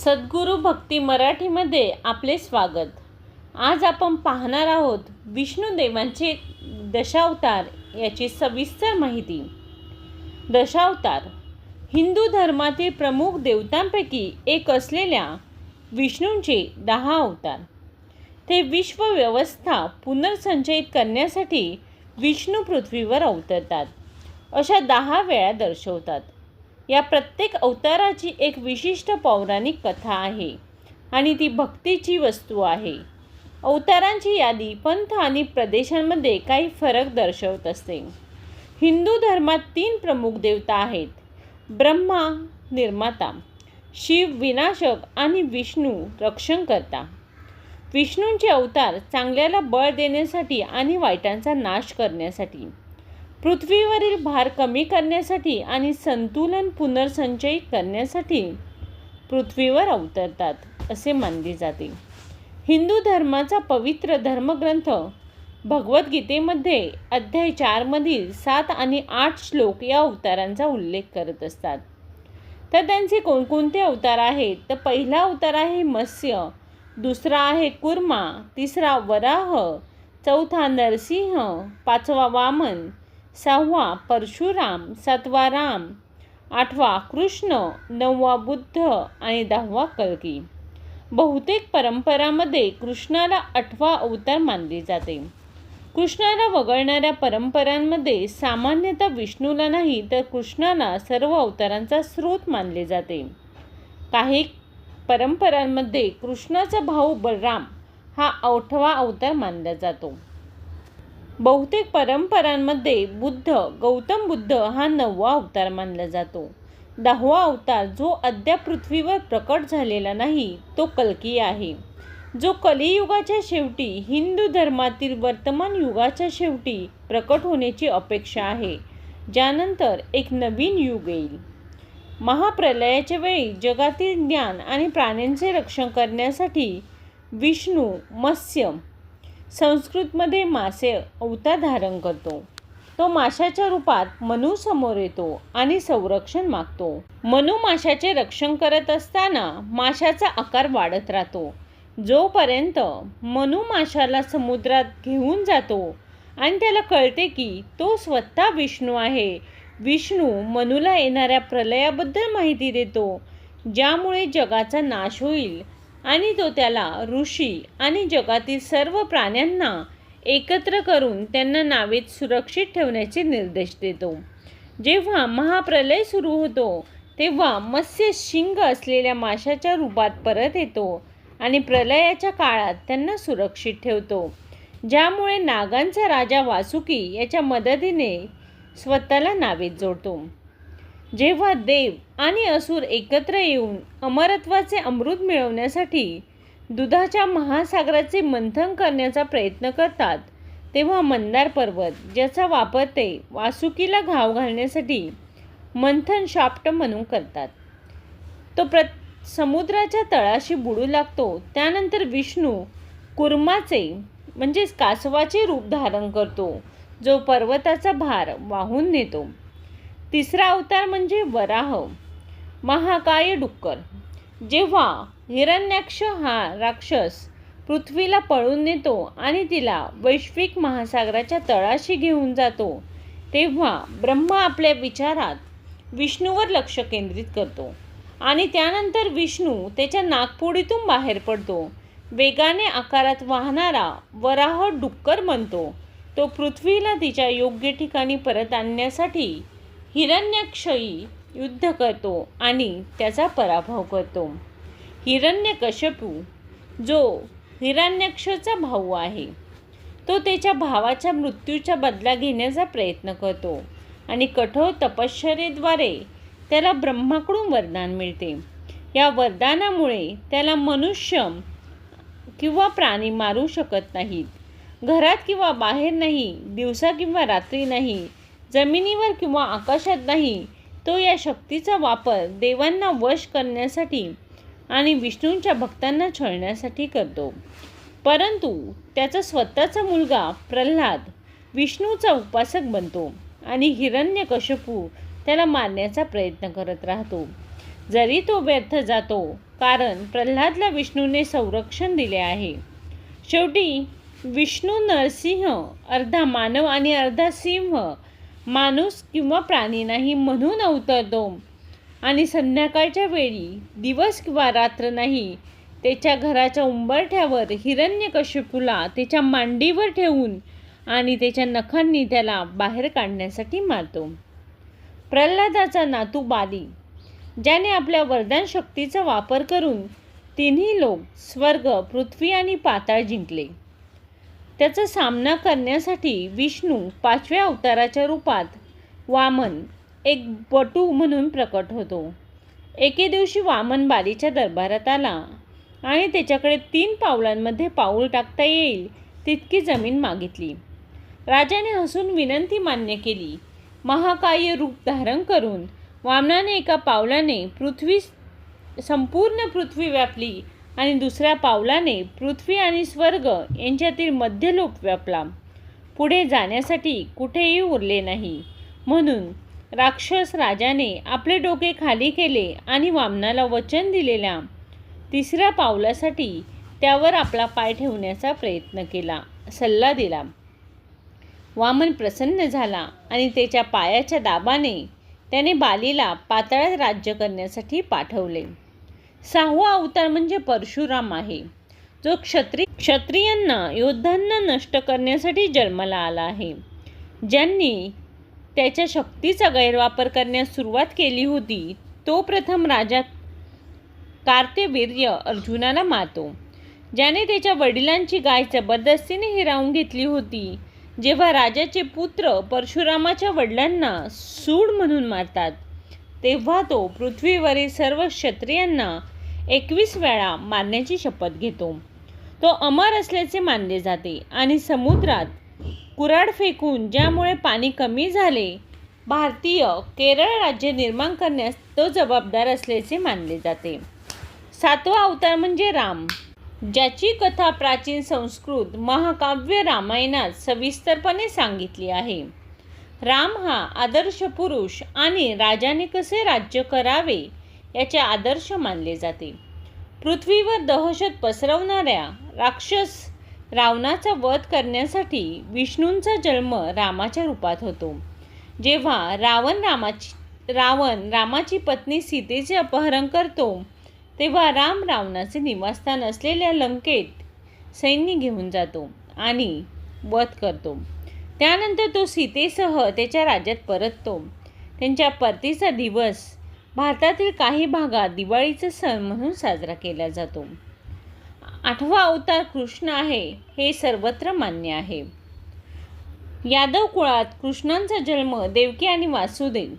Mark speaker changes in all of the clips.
Speaker 1: सद्गुरू भक्ती मराठीमध्ये आपले स्वागत. आज आपण पाहणार आहोत विष्णुदेवांचे दशावतार याची सविस्तर माहिती. दशावतार हिंदू धर्मातील प्रमुख देवतांपैकी एक असलेल्या विष्णूंचे दहा अवतार. ते विश्वव्यवस्था पुनर्संचयित करण्यासाठी विष्णू पृथ्वीवर अवतरतात. अशा दहा वेळा दर्शवतात. या प्रत्येक अवताराची एक विशिष्ट पौराणिक कथा आहे आणि ती भक्तीची वस्तू आहे. अवतारांची यादी पंथ आणि प्रदेशांमध्ये काही फरक दर्शवत असते. हिंदू धर्मात तीन प्रमुख देवता आहेत. ब्रह्मा निर्माता शिव विनाशक आणि विष्णू रक्षण करता. विष्णूंचे अवतार चांगल्याला बळ देण्यासाठी आणि वाईटांचा नाश करण्यासाठी. पृथ्वीवरील भार कमी करण्यासाठी आणि संतुलन पुनर्संचयित करण्यासाठी पृथ्वीवर अवतरतात असे मानले जाते. हिंदू धर्माचा पवित्र धर्मग्रंथ भगवद्गीतेमध्ये अध्याय चारमधील सात आणि आठ श्लोक या अवतारांचा उल्लेख करत असतात. तर त्यांचे कोणकोणते अवतार आहेत? तर पहिला अवतार आहे मत्स्य दुसरा आहे कुर्मा तिसरा वराह चौथा नरसिंह पाचवा वामन सहावा परशुराम सातवा राम आठवा कृष्ण. नववा बुद्ध. आणि दहावा कलकी बहुतेक परंपरामध्ये कृष्णाला आठवा अवतार मानले जाते. कृष्णाला वगळणाऱ्या परंपरांमध्ये सामान्यतः विष्णूला नाही तर कृष्णाला सर्व अवतारांचा स्रोत मानले जाते. काही परंपरांमध्ये कृष्णाचा भाऊ बलराम हा आठवा अवतार मानला जातो. बहुतेक परंपरांमध्ये बुद्ध गौतम बुद्ध हा नववा अवतार मानला जातो. दहावा अवतार जो अद्याप पृथ्वीवर प्रकट झालेला नाही तो कल्की आहे. जो कलियुगाच्या शेवटी हिंदू धर्मातील वर्तमान युगाच्या शेवटी प्रकट होण्याची अपेक्षा आहे ज्यानंतर एक नवीन युग येईल. महाप्रलयाच्या वेळी जगातील ज्ञान आणि प्राण्यांचे रक्षण करण्यासाठी विष्णू मत्स्य संस्कृतमध्ये मासे अवतार धारण करतो. तो माशाच्या रूपात मनू समोर येतो आणि संरक्षण मागतो. मनू माशाचे रक्षण करत असताना माशाचा आकार वाढत राहतो. जोपर्यंत मनू माशाला समुद्रात घेऊन जातो आणि त्याला कळते की तो स्वतः विष्णू आहे विष्णू मनूला येणाऱ्या प्रलयाबद्दल माहिती देतो ज्यामुळे जगाचा नाश होईल आणि तो त्याला ऋषी आणि जगातील सर्व प्राण्यांना एकत्र करून त्यांना नावेत सुरक्षित ठेवण्याचे निर्देश देतो. जेव्हा महाप्रलय सुरू होतो तेव्हा मत्स्य शिंग असलेल्या माशाच्या रूपात परत येतो आणि प्रलयाच्या काळात त्यांना सुरक्षित ठेवतो. ज्यामुळे नागांचा राजा वासुकी याच्या मदतीने स्वतःला नावेत जोडतो. जेव्हा देव आणि असुर एकत्र येऊन अमरत्वाचे अमृत मिळवण्यासाठी दुधाच्या महासागराचे मंथन करण्याचा प्रयत्न करतात तेव्हा मंदार पर्वत ज्याचा वापर ते वासुकीला घाव घालण्यासाठी मंथन शाप्ट म्हणून करतात. तो प्र समुद्राच्या तळाशी बुडू लागतो. त्यानंतर विष्णू कुर्माचे म्हणजेच कासवाचे रूप धारण करतो जो पर्वताचा भार वाहून नेतो. तिसरा अवतार म्हणजे वराह महाकाय डुक्कर. जेव्हा हिरण्याक्ष हा राक्षस पृथ्वीला पळून नेतो आणि तिला वैश्विक महासागराच्या तळाशी घेऊन जातो तेव्हा ब्रह्मा आपल्या विचारात विष्णूवर लक्ष केंद्रित करतो आणि त्यानंतर विष्णू त्याच्या नागपुडीतून बाहेर पडतो. वेगाने आकारात वाहणारा वराह डुक्कर बनतो तो पृथ्वीला तिच्या योग्य ठिकाणी परत आणण्यासाठी हिरण्यक्षयी युद्ध करतो आणि त्याचा पराभव करतो. हिरण्यकशपू जो हिरण्यक्षचा भाऊ आहे तो त्याच्या भावाच्या मृत्यूचा बदला घेण्याचा प्रयत्न करतो आणि कठोर तपश्चरेद्वारे त्याला ब्रह्माकडून वरदान मिळते. या वरदानामुळे त्याला मनुष्य किंवा प्राणी मारू शकत नाहीत. घरात किंवा बाहेर नाही दिवसा किंवा रात्री नाही जमिनीवर किंवा आकाशात नाही तो या शक्तीचा वापर देवांना वश करण्यासाठी आणि विष्णूंच्या भक्तांना छळण्यासाठी करतो. परंतु त्याचा स्वतःचा मुलगा प्रल्हाद विष्णूचा उपासक बनतो आणि हिरण्यकशपू त्याला मारण्याचा प्रयत्न करत राहतो. जरी तो व्यर्थ जातो कारण प्रल्हादला विष्णूने संरक्षण दिले आहे. शेवटी विष्णू नरसिंह अर्धा मानव आणि अर्धा सिंह माणूस किंवा प्राणी नाही म्हणून अवतरतो. आणि संध्याकाळच्या वेळी दिवस किंवा रात्र नाही त्याच्या घराच्या उंबरठ्यावर हिरण्यकशिपूला त्याच्या मांडीवर ठेवून आणि त्याच्या नखांनी त्याला बाहेर काढण्यासाठी मारतो. प्रल्हादाचा नातू बाली ज्याने आपल्या वरदान शक्तीचा वापर करून तिन्ही लोक स्वर्ग पृथ्वी आणि पाताळ जिंकले. त्याचा सामना करण्यासाठी विष्णू पाचव्या अवताराच्या रूपात वामन एक बटू म्हणून प्रकट होतो. एके दिवशी वामन बालीच्या दरबारात आला आणि त्याच्याकडे तीन पावलांमध्ये पाऊल टाकता येईल तितकी जमीन मागितली. राजाने हसून विनंती मान्य केली. महाकाय रूप धारण करून वामनाने एका पावलाने पृथ्वी संपूर्ण पृथ्वी व्यापली आणि दुसऱ्या पावलाने पृथ्वी आणि स्वर्ग यांच्यातील मध्यलोप व्यापला. पुढे जाण्यासाठी कुठेही उरले नाही. म्हणून राक्षस राजाने आपले डोके खाली केले आणि वामनाला वचन दिलेल्या तिसऱ्या पावलासाठी त्यावर आपला पाय ठेवण्याचा प्रयत्न केला सल्ला दिला. वामन प्रसन्न झाला आणि त्याच्या पायाच्या दाबाने त्याने बालीला पाताळात राज्य करण्यासाठी पाठवले. सहावा अवतार म्हणजे परशुराम आहे. जो क्षत्रिय क्षत्रियांना योद्धांना नष्ट करण्यासाठी जन्माला आला आहे. ज्यांनी त्याच्या शक्तीचा गैरवापर करण्यास सुरुवात केली होती तो प्रथम राजा कार्तेवीर्य अर्जुनाला मारतो. ज्याने त्याच्या वडिलांची गाय जबरदस्तीने हिरावून घेतली होती जेव्हा राजाचे पुत्र परशुरामाच्या वडिलांना सूड म्हणून मारतात. तेव्हा तो पृथ्वीवरील सर्व क्षत्रियांना एकवीस वेळा मारण्याची शपथ घेतो. तो अमर असल्याचे मानले जाते आणि समुद्रात कुऱ्हाड फेकून ज्यामुळे पाणी कमी झाले भारतीय केरळ राज्य निर्माण करण्यास तो जबाबदार असल्याचे मानले जाते. सातवा अवतार म्हणजे राम ज्याची कथा प्राचीन संस्कृत महाकाव्य रामायणात सविस्तरपणे सांगितली आहे. राम हा आदर्श पुरुष आणि राजाने कसे राज्य करावे याचे आदर्श मानले जाते. पृथ्वीवर दहशत पसरवणाऱ्या राक्षस रावणाचा वध करण्यासाठी विष्णूंचा जन्म रामाच्या रूपात होतो. जेव्हा रावण रामाची रावण रामाची पत्नी सीतेचे अपहरण करतो तेव्हा राम रावणाचे निवासस्थान असलेल्या लंकेत सैन्य घेऊन जातो आणि वध करतो. त्यानंतर तो सीतेसह त्याच्या राज्यात परततो. त्यांच्या परतीचा दिवस भारतातील काही भागात दिवाळीचा सण म्हणून साजरा केला जातो. आठवा अवतार कृष्ण आहे हे सर्वत्र मान्य आहे. यादव कुळात कृष्णांचा जन्म देवकी आणि वासुदेव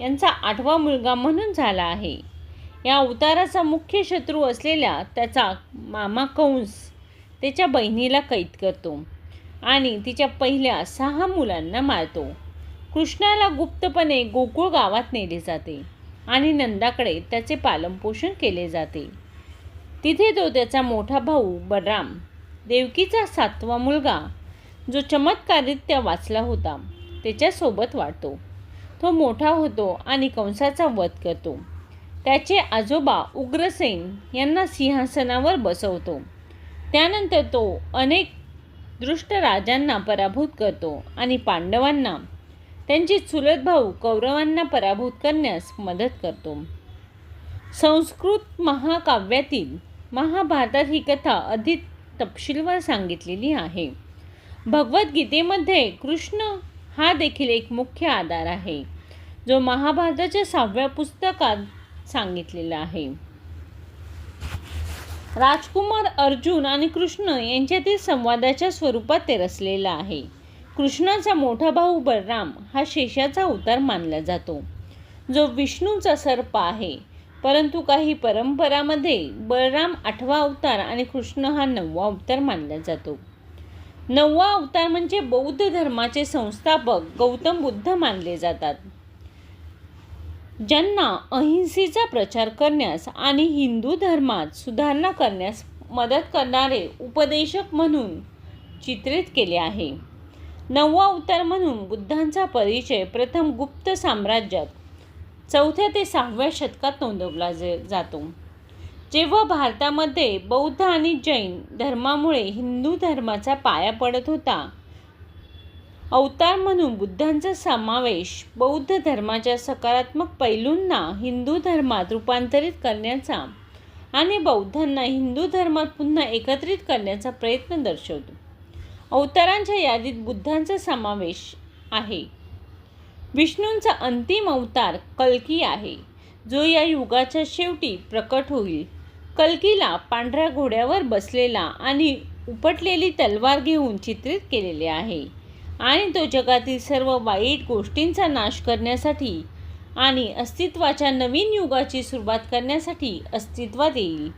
Speaker 1: यांचा आठवा मुलगा म्हणून झाला आहे. या अवताराचा मुख्य शत्रू असलेल्या त्याचा मामा कंस त्याच्या बहिणीला कैद करतो. आणि तिच्या पहिल्या सहा मुलांना मारतो. कृष्णाला गुप्तपणे गोकुळ गावात नेले जाते आणि नंदाकडे त्याचे पालनपोषण केले जाते. तिथे तो त्याचा मोठा भाऊ बलराम देवकीचा सातवा मुलगा जो चमत्कारित्या वाचला होता त्याच्यासोबत वाढतो. तो मोठा होतो आणि कंसाचा वध करतो. त्याचे आजोबा उग्रसेन यांना सिंहासनावर बसवतो. त्यानंतर तो अनेक दृष्ट राजांना पराभूत करतो आणि पांडवांना त्यांचे चुलत भाऊ कौरवांना पराभूत करण्यास मदत करतो. संस्कृत महाकाव्यातील महाभारतात ही कथा अधिक तपशीलवार सांगितलेली आहे. भगवद्गीतेमध्ये कृष्ण हा देखील एक मुख्य आधार आहे जो महाभारताच्या सहाव्या पुस्तकात सांगितलेला आहे. राजकुमार अर्जुन आणि कृष्ण यांच्यातील संवादाच्या स्वरूपात ते रचलेलं आहे. कृष्णाचा मोठा भाऊ बलराम हा शेषाचा अवतार मानला जातो. जो विष्णूचा सर्प आहे. परंतु काही परंपरामध्ये बलराम आठवा अवतार आणि कृष्ण हा नववा अवतार मानला जातो. नववा अवतार म्हणजे बौद्ध धर्माचे संस्थापक गौतम बुद्ध मानले जातात. ज्यांना अहिंसेचा प्रचार करण्यास आणि हिंदू धर्मात सुधारणा करण्यास मदत करणारे उपदेशक म्हणून चित्रित केले आहे. नववा अवतार म्हणून बुद्धांचा परिचय प्रथम गुप्त साम्राज्यात चौथ्या ते सहाव्या शतकात नोंदवला जातो. जेव्हा भारतामध्ये बौद्ध आणि जैन धर्मामुळे हिंदू धर्माचा पाया पडत होता अवतार म्हणून बुद्धांचा समावेश बौद्ध धर्माच्या सकारात्मक पैलूंना हिंदू धर्मात रूपांतरित करण्याचा आणि बौद्धांना हिंदू धर्मात पुन्हा एकत्रित करण्याचा प्रयत्न दर्शवतो. अवतारांच्या यादीत बुद्धांचा समावेश आहे. विष्णूंचा अंतिम अवतार कल्की आहे जो या युगाच्या शेवटी प्रकट होईल. कल्कीला पांढऱ्या घोड्यावर बसलेला आणि उपटलेली तलवार घेऊन चित्रित केलेले आहे. आणि तो जगातील सर्व वाईट गोष्टींचा नाश करण्यासाठी आणि अस्तित्वाच्या नवीन युगाची सुरुवात करण्यासाठी अस्तित्वात येईल.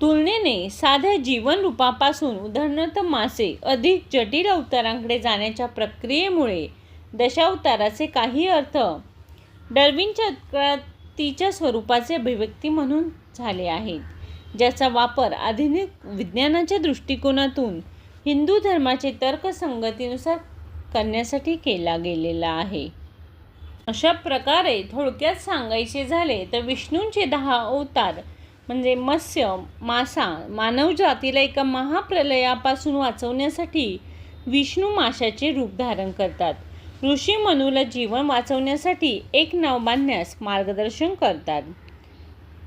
Speaker 1: तुलनेने साध्या जीवनरूपापासून उदाहरणार्थ मासे अधिक जटिल अवतारांकडे जाण्याच्या प्रक्रियेमुळे दशावताराचे काही अर्थ डर्विनच्या उत्क्रांतीच्या स्वरूपाचे अभिव्यक्ती म्हणून झाले आहेत ज्याचा वापर आधुनिक विज्ञानाच्या दृष्टिकोनातून हिंदू धर्माचे तर्कसंगतीनुसार करण्यासाठी केला गेलेला आहे. अशा प्रकारे थोडक्यात सांगायचे झाले तर विष्णूंचे दहा अवतार म्हणजे मत्स्य मासा मानवजातीला एका महाप्रलयापासून वाचवण्यासाठी विष्णू माशाचे रूप धारण करतात. ऋषी मनूला जीवन वाचवण्यासाठी एक नाव बांधण्यास मार्गदर्शन करतात.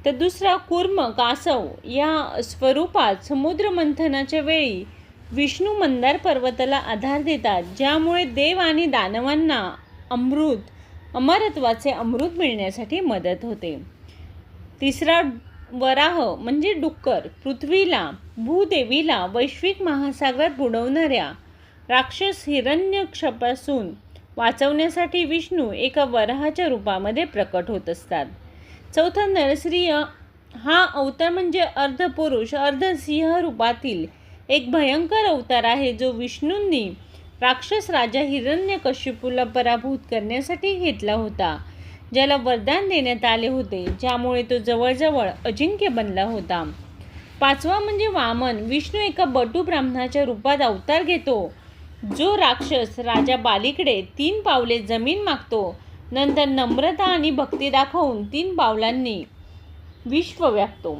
Speaker 1: तर दुसरा कुर्म कासव या स्वरूपात समुद्र मंथनाच्या वेळी विष्णू मंदार पर्वताला आधार देतात ज्यामुळे देव आणि दानवांना अमृत अमरत्वाचे अमृत मिळण्यासाठी मदत होते. तिसरा वराह म्हणजे डुक्कर पृथ्वीला भूदेवीला वैश्विक महासागरात बुडवणाऱ्या राक्षस हिरण्यक्षपासून वाचवण्यासाठी विष्णू एका वराहाच्या रूपामध्ये प्रकट होत असतात. चौथा नरश्रीय हा अवतार म्हणजे अर्धपुरुष अर्धसिंह रूपातील एक भयंकर अवतार आहे जो विष्णूंनी राक्षस राजा हिरण्यकश्यपूला पराभूत करण्यासाठी घेतला होता ज्याला वरदान देण्यात आले होते ज्यामुळे तो जवळजवळ अजिंक्य बनला होता. पाचवा म्हणजे वामन. विष्णू एका बटू ब्राह्मणाच्या रूपात अवतार घेतो. जो राक्षस राजा बालीकडे तीन पावले जमीन मागतो नंतर नम्रता आणि भक्ती दाखवून तीन पावलांनी विश्व व्यापतो.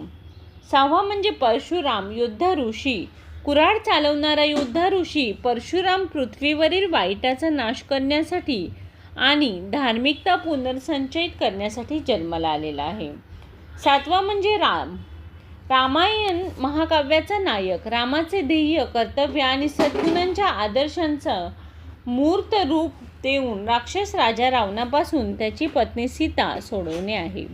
Speaker 1: सहावा म्हणजे परशुराम योद्धा ऋषी. कुऱ्हाड चालवणारा योद्धा ऋषी परशुराम पृथ्वीवरील वाईटाचा नाश करण्यासाठी आणि धार्मिकता पुनर्संचयित करण्यासाठी जन्माला आलेला आहे. सातवा म्हणजे राम. रामायण महाकाव्याचा नायक रामाचे ध्येय कर्तव्य आणि सद्गुणांच्या आदर्शांचं मूर्त रूप देऊन राक्षस राजा रावणापासून त्याची पत्नी सीता सोडवणे आहे.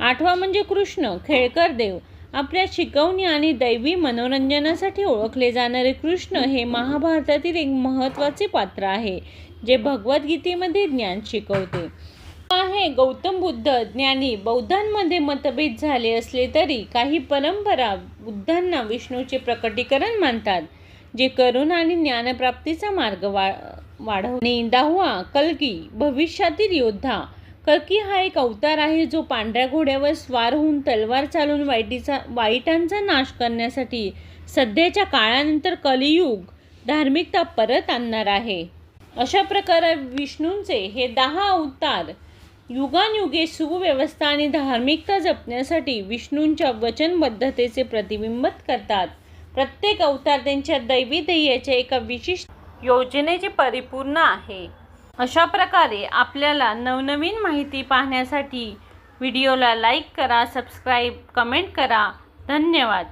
Speaker 1: आठवा म्हणजे कृष्ण खेळकर देव. आपल्या शिकवणी आणि दैवी मनोरंजनासाठी ओळखले जाणारे कृष्ण हे महाभारतातील एक महत्त्वाचे पात्र आहे जे भगवद्गीतेमध्ये ज्ञान शिकवते. आहे. गौतम बुद्ध ज्ञानी बौद्धांमध्ये मतभेद झाले असले तरी काही परंपरा बुद्धांना विष्णूचे प्रकटीकरण मानतात जे करुणा आणि ज्ञानप्राप्तीचा मार्ग वा वाढवणे. दहावा कल्की भविष्यातील योद्धा कल्की हा एक अवतार आहे जो पांढऱ्या घोड्यावर स्वार होऊन तलवार चालून वाईटीचा वाईटांचा नाश करण्यासाठी सध्याच्या काळानंतर कलियुग धार्मिकता परत आणणार आहे. अशा प्रकारे विष्णूंचे हे दहा अवतार युगानयुगे सुव्यवस्था आणि धार्मिकता जपण्यासाठी विष्णूंच्या वचनबद्धतेचे प्रतिबिंबित करतात. प्रत्येक अवतार त्यांच्या दैवी ध्येयाच्या एका विशिष्ट योजनेचे परिपूर्ण आहे. अशा प्रकारे आपल्याला नवनवीन माहिती पाहण्यासाठी व्हिडिओला लाईक करा सबस्क्राईब कमेंट करा. धन्यवाद.